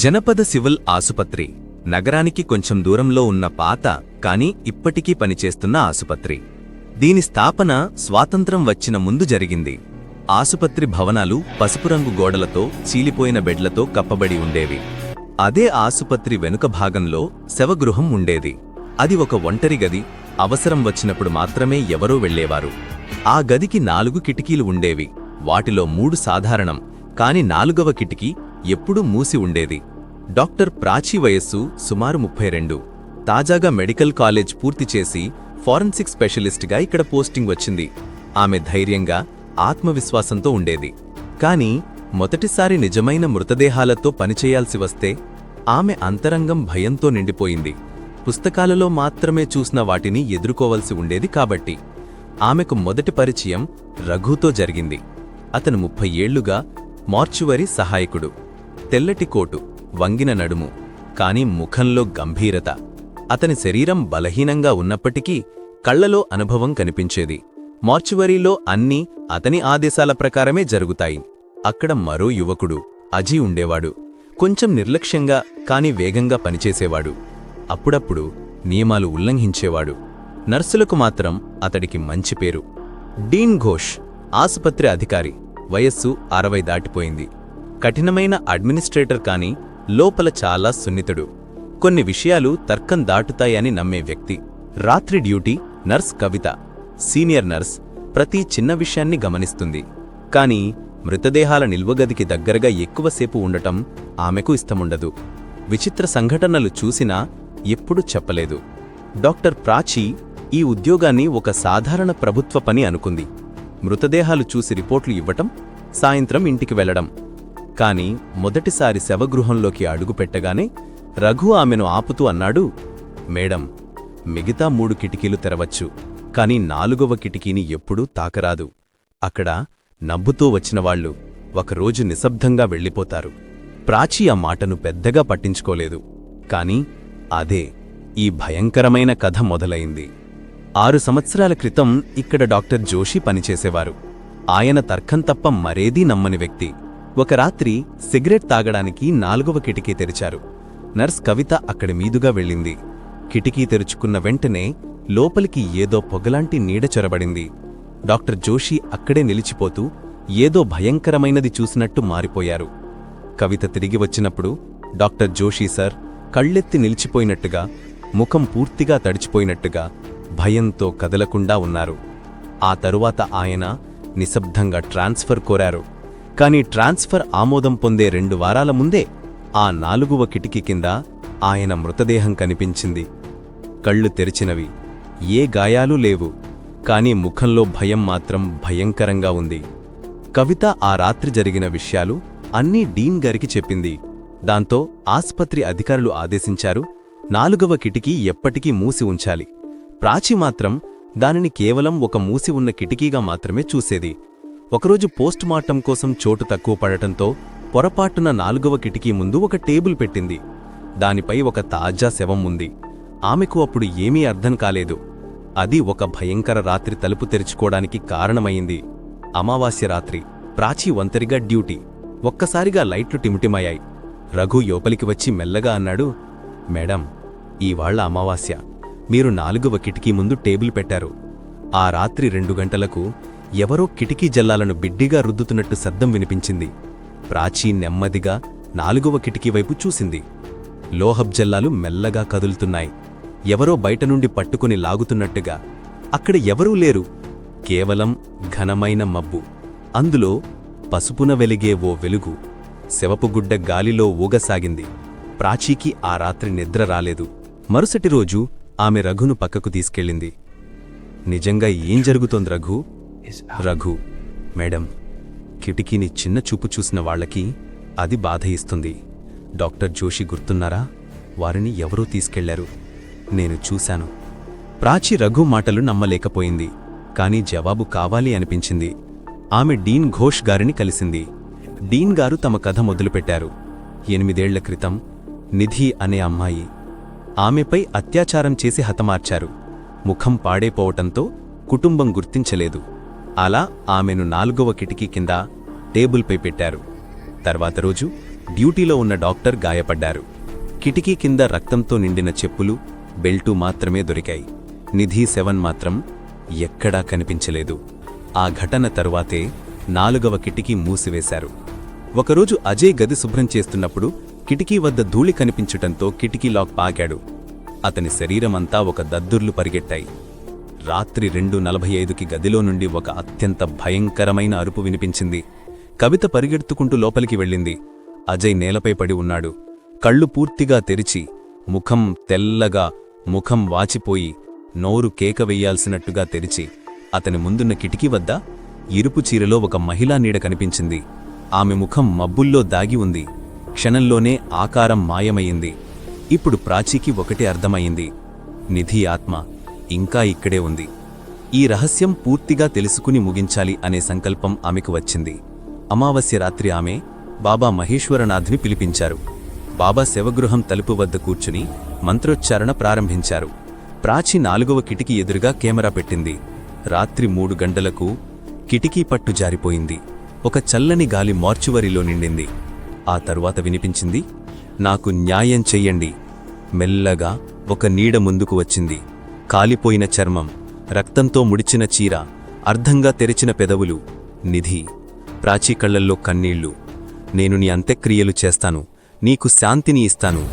జనపద civil ఆసుపత్రి. నగరానికి కొంచెం దూరంలో ఉన్న పాత కానీ ఇప్పటికీ పనిచేస్తున్న ఆసుపత్రి. దీని స్థాపన స్వాతంత్రం వచ్చిన ముందు జరిగింది. ఆసుపత్రి భవనాలు పసుపు రంగు గోడలతో చీలిపోయిన బెడ్లతో కప్పబడి ఉండేవి. అదే ఆసుపత్రి వెనుక భాగంలో శవగృహం ఉండేది. అది ఒక ఒంటరి గది అవసరం వచ్చినప్పుడు మాత్రమే ఎవరో వెళ్ళేవారు ఆ గదికి నాలుగు కిటికీలు ఉండేవి. వాటిలో మూడు సాధారణం కాని నాలుగవ కిటికీ ఎప్పుడూ మూసి ఉండేది. డాక్టర్ ప్రాచీ వయస్సు సుమారు ముప్పై రెండు. తాజాగా మెడికల్ కాలేజ్ పూర్తి చేసి ఫారెన్సిక్ స్పెషలిస్ట్గా ఇక్కడ పోస్టింగ్ వచ్చింది. ఆమె ధైర్యంగా ఆత్మవిశ్వాసంతో ఉండేది. కాని మొదటిసారి నిజమైన మృతదేహాలతో పనిచేయాల్సి వస్తే ఆమె అంతరంగం భయంతో నిండిపోయింది. పుస్తకాలలో మాత్రమే చూసిన వాటిని ఎదుర్కోవలసి ఉండేది కాబట్టి. ఆమెకు మొదటి పరిచయం రఘుతో జరిగింది. అతను ముప్పై ఏళ్ళుగా మార్చువరి సహాయకుడు. తెల్లటి కోటు వంగిన నడుము కాని ముఖంలో గంభీరత. అతని శరీరం బలహీనంగా ఉన్నప్పటికీ కళ్ళలో అనుభవం కనిపించేది. మార్చువరీలో అన్నీ అతని ఆదేశాల ప్రకారమే జరుగుతాయి. అక్కడ మరో యువకుడు అజీ ఉండేవాడు. కొంచెం నిర్లక్ష్యంగా కాని వేగంగా పనిచేసేవాడు. అప్పుడప్పుడు నియమాలు ఉల్లంఘించేవాడు. నర్సులకు మాత్రం అతడికి మంచి పేరు. డీన్ ఘోష్ ఆసుపత్రి అధికారి వయస్సు అరవై దాటిపోయింది. కఠినమైన అడ్మినిస్ట్రేటర్ కాని లోపల చాలా సున్నితుడు. కొన్ని విషయాలు తర్కం దాటుతాయని నమ్మే వ్యక్తి. రాత్రి duty nurse Kavitha. Senior nurse ప్రతి చిన్న విషయాన్ని గమనిస్తుంది. కాని మృతదేహాల నిల్వగదికి దగ్గరగా ఎక్కువసేపు ఉండటం ఆమెకు ఇష్టముండదు. విచిత్ర సంఘటనలు చూసినా ఎప్పుడూ చెప్పలేదు. డాక్టర్ ప్రాచీ ఈ ఉద్యోగాన్ని ఒక సాధారణ ప్రభుత్వ పని అనుకుంది. మృతదేహాలు చూసి రిపోర్ట్లు ఇవ్వటం సాయంత్రం ఇంటికి వెళ్ళడం కాని మొదటిసారి శవగృహంలోకి అడుగుపెట్టగానే రఘు ఆమెను ఆపుతూ అన్నాడు మేడం మిగతా మూడు కిటికీలు తెరవచ్చు కాని నాలుగవ కిటికీని ఎప్పుడూ తాకరాదు. అక్కడ నవ్వుతూ వచ్చినవాళ్ళు ఒకరోజు నిశ్శబ్దంగా వెళ్ళిపోతారు. ప్రాచీ ఆ మాటను పెద్దగా పట్టించుకోలేదు. కాని అదే ఈ భయంకరమైన కథ మొదలైంది. ఆరు సంవత్సరాల క్రితం ఇక్కడ డాక్టర్ జోషి పనిచేసేవారు. ఆయన తర్కం తప్ప మరేదీ నమ్మని వ్యక్తి. ఒక రాత్రి సిగరెట్ తాగడానికి నాలుగవ కిటికీ తెరిచారు. నర్స్ కవిత అక్కడి మీదుగా వెళ్ళింది. కిటికీ తెరుచుకున్న వెంటనే లోపలికి ఏదో పొగలాంటి నీడ చొరబడింది. డాక్టర్ జోషి అక్కడే నిలిచిపోతూ ఏదో భయంకరమైనది చూసినట్టు మారిపోయారు. కవిత తిరిగి వచ్చినప్పుడు డాక్టర్ జోషి సార్ కళ్ళెత్తి నిలిచిపోయినట్టుగా ముఖం పూర్తిగా తడిచిపోయినట్టుగా భయంతో కదలకుండా ఉన్నారు. ఆ తరువాత ఆయన నిశ్శబ్దంగా ట్రాన్స్ఫర్ కోరారు. కానీ ట్రాన్స్ఫర్ ఆమోదం పొందే రెండు వారాల ముందే ఆ నాలుగువ కిటికీ కింద ఆయన మృతదేహం కనిపించింది. కళ్ళు తెరిచినవి. ఏ గాయాలూ లేవు. కాని ముఖంలో భయం మాత్రం భయంకరంగా ఉంది. కవిత ఆ రాత్రి జరిగిన విషయాలు అన్నీ డీన్ గారికి చెప్పింది. దాంతో ఆస్పత్రి అధికారులు ఆదేశించారు నాలుగవ కిటికీ ఎప్పటికీ మూసి ఉంచాలి. ప్రాచి మాత్రం దానిని కేవలం ఒక మూసి ఉన్న కిటికీగా మాత్రమే చూసేది. ఒకరోజు పోస్ట్ మార్టం కోసం చోటు తక్కువ పడటంతో పొరపాటున నాలుగవ కిటికీ ముందు ఒక టేబుల్ పెట్టింది. దానిపై ఒక తాజా శవం ఉంది. ఆమెకు అప్పుడు ఏమీ అర్థం కాలేదు. అది ఒక భయంకర రాత్రి తలుపు తెరుచుకోవడానికి కారణమైంది. అమావాస్య రాత్రి ప్రాచీ ఒంతరిగా డ్యూటీ. ఒక్కసారిగా లైట్లు టిమిటిమయ్యాయి. రఘు యోపలికి వచ్చి మెల్లగా అన్నాడు మేడం ఈవాళ్ళ అమావాస్య. మీరు నాలుగవ కిటికీ ముందు టేబుల్ పెట్టారు. ఆ రాత్రి రెండు గంటలకు ఎవరో కిటికీ జల్లాలను బిడ్డిగా రుద్దుతున్నట్టు శబ్దం వినిపించింది. ప్రాచీ నెమ్మదిగా నాలుగవ కిటికీ వైపు చూసింది. లోహబ్ జల్లాలు మెల్లగా కదులుతున్నాయి. ఎవరో బయట నుండి పట్టుకుని లాగుతున్నట్టుగా. అక్కడ ఎవరూ లేరు. కేవలం ఘనమైన మబ్బు. అందులో పసుపున వెలిగే ఓ వెలుగు శవపుగుడ్డ గాలిలో ఊగసాగింది. ప్రాచీకి ఆ రాత్రి నిద్ర రాలేదు. మరుసటి రోజు ఆమె రఘును పక్కకు తీసుకెళ్ళింది. నిజంగా ఏం జరుగుతోంది రఘు? రఘు మేడం కిటికీని చిన్న చూపు చూసిన వాళ్ళకి అది బాధ ఇస్తుంది డాక్టర్ జోషి గుర్తున్నారా? వారిని ఎవరూ తీసుకెళ్ళారు. నేను చూశాను. ప్రాచి రఘు మాటలు నమ్మలేకపోయింది. కాని జవాబు కావాలి అనిపించింది. ఆమె డీన్ ఘోష్ గారిని కలిసింది. డీన్ గారు తమ కథ మొదలుపెట్టారు. ఎనిమిదేళ్ళ క్రితం నిధి అనే అమ్మాయి ఆమెపై అత్యాచారం చేసి హతమార్చారు. ముఖం పాడైపోవటంతో కుటుంబం గుర్తించలేదు. అలా ఆమెను నాలుగవ కిటికీ కింద టేబుల్పై పెట్టారు. తర్వాత రోజు డ్యూటీలో ఉన్న డాక్టర్ గాయపడ్డారు. కిటికీ కింద రక్తంతో నిండిన చెప్పులు బెల్టు మాత్రమే దొరికాయి. నిధి సెవెన్ మాత్రం ఎక్కడా కనిపించలేదు. ఆ ఘటన తరువాతే నాలుగవ కిటికీ మూసివేశారు. ఒకరోజు అజయ్ గది శుభ్రం చేస్తున్నప్పుడు కిటికీ వద్ద ధూళి కనిపించటంతో కిటికీ లాక్ పాకాడు అతని శరీరమంతా ఒక దద్దుర్లు పరిగెట్టాయి. రాత్రి రెండు నలభై ఐదుకి గదిలో నుండి ఒక అత్యంత భయంకరమైన అరుపు వినిపించింది. కవిత పరిగెడుతుకుంటూ లోపలికి వెళ్ళింది. అజయ్ నేలపై పడి ఉన్నాడు. కళ్ళు పూర్తిగా తెరిచి ముఖం తెల్లగా ముఖం వాచిపోయి నోరు కేక వెయ్యాల్సినట్టుగా తెరిచి అతని ముందున్న కిటికీ వద్ద ఇరుపు చీరలో ఒక మహిళా నీడ కనిపించింది. ఆమె ముఖం మబ్బుల్లో దాగి ఉంది. క్షణంలోనే ఆకారం మాయమయ్యింది ఇప్పుడు ప్రాచీకి ఒకటే అర్థమయ్యింది నిధి ఆత్మ. ఇంకా ఇక్కడే ఉంది. ఈ రహస్యం పూర్తిగా తెలుసుకుని ముగించాలి అనే సంకల్పం ఆమెకు వచ్చింది. అమావాస్య రాత్రి ఆమె బాబా మహేశ్వరనాథ్ని పిలిపించారు. బాబా శవగృహం తలుపు వద్ద కూర్చుని మంత్రోచ్చారణ ప్రారంభించారు. ప్రాచి నాలుగవ కిటికీ ఎదురుగా కెమెరా పెట్టింది. రాత్రి మూడు గంటలకు కిటికీ పట్టు జారిపోయింది. ఒక చల్లని గాలి మార్చువరిలో నిండింది. ఆ తరువాత వినిపించింది నాకు న్యాయం చెయ్యండి. మెల్లగా ఒక నీడ ముందుకు వచ్చింది. కాలిపోయిన చర్మం రక్తంతో ముడిచిన చీర అర్ధంగా తెరిచిన పెదవులు నిధి. ప్రాచీ కళ్ళల్లో కన్నీళ్ళు. నేను నీ అంత్యక్రియలు చేస్తాను నీకు శాంతిని ఇస్తాను.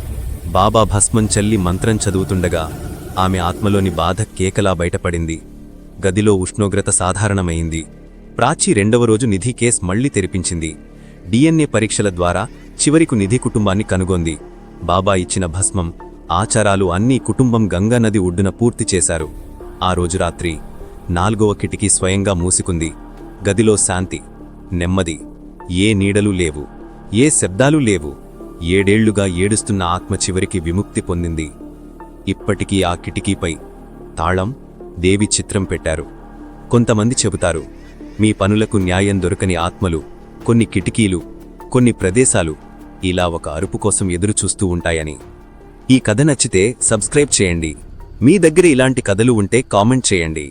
బాబా భస్మం చల్లి మంత్రం చదువుతుండగా ఆమె ఆత్మలోని బాధ కేకలా బయటపడింది. గదిలో ఉష్ణోగ్రత సాధారణమైంది. ప్రాచీ రెండవ రోజు నిధి కేస్ మళ్ళీ తెరిపించింది. డిఎన్ఏ పరీక్షల ద్వారా చివరికు నిధి కుటుంబాన్ని కనుగొంది. బాబా ఇచ్చిన భస్మం ఆచారాలు అన్నీ కుటుంబం గంగా నది ఒడ్డున పూర్తి చేశారు. ఆ రోజు రాత్రి నాల్గవ కిటికీ స్వయంగా మూసుకుంది. గదిలో శాంతి నెమ్మది ఏ నీడలు లేవు ఏ శబ్దాలు లేవు. ఏడేళ్ళుగా ఏడుస్తున్న ఆత్మ చివరికి విముక్తి పొందింది. ఇప్పటికీ ఆ కిటికీపై తాళం దేవి చిత్రం పెట్టారు. కొంతమంది చెబుతారు మీ పనులకు న్యాయం దొరకని ఆత్మలు కొన్ని కిటికీలు కొన్ని ప్రదేశాలు ఇలా ఒక అరుపు కోసం ఎదురుచూస్తూ ఉంటాయని. ఈ కథ నచ్చితే సబ్స్క్రైబ్ చేయండి. మీ దగ్గర ఇలాంటి కథలు ఉంటే కామెంట్ చేయండి.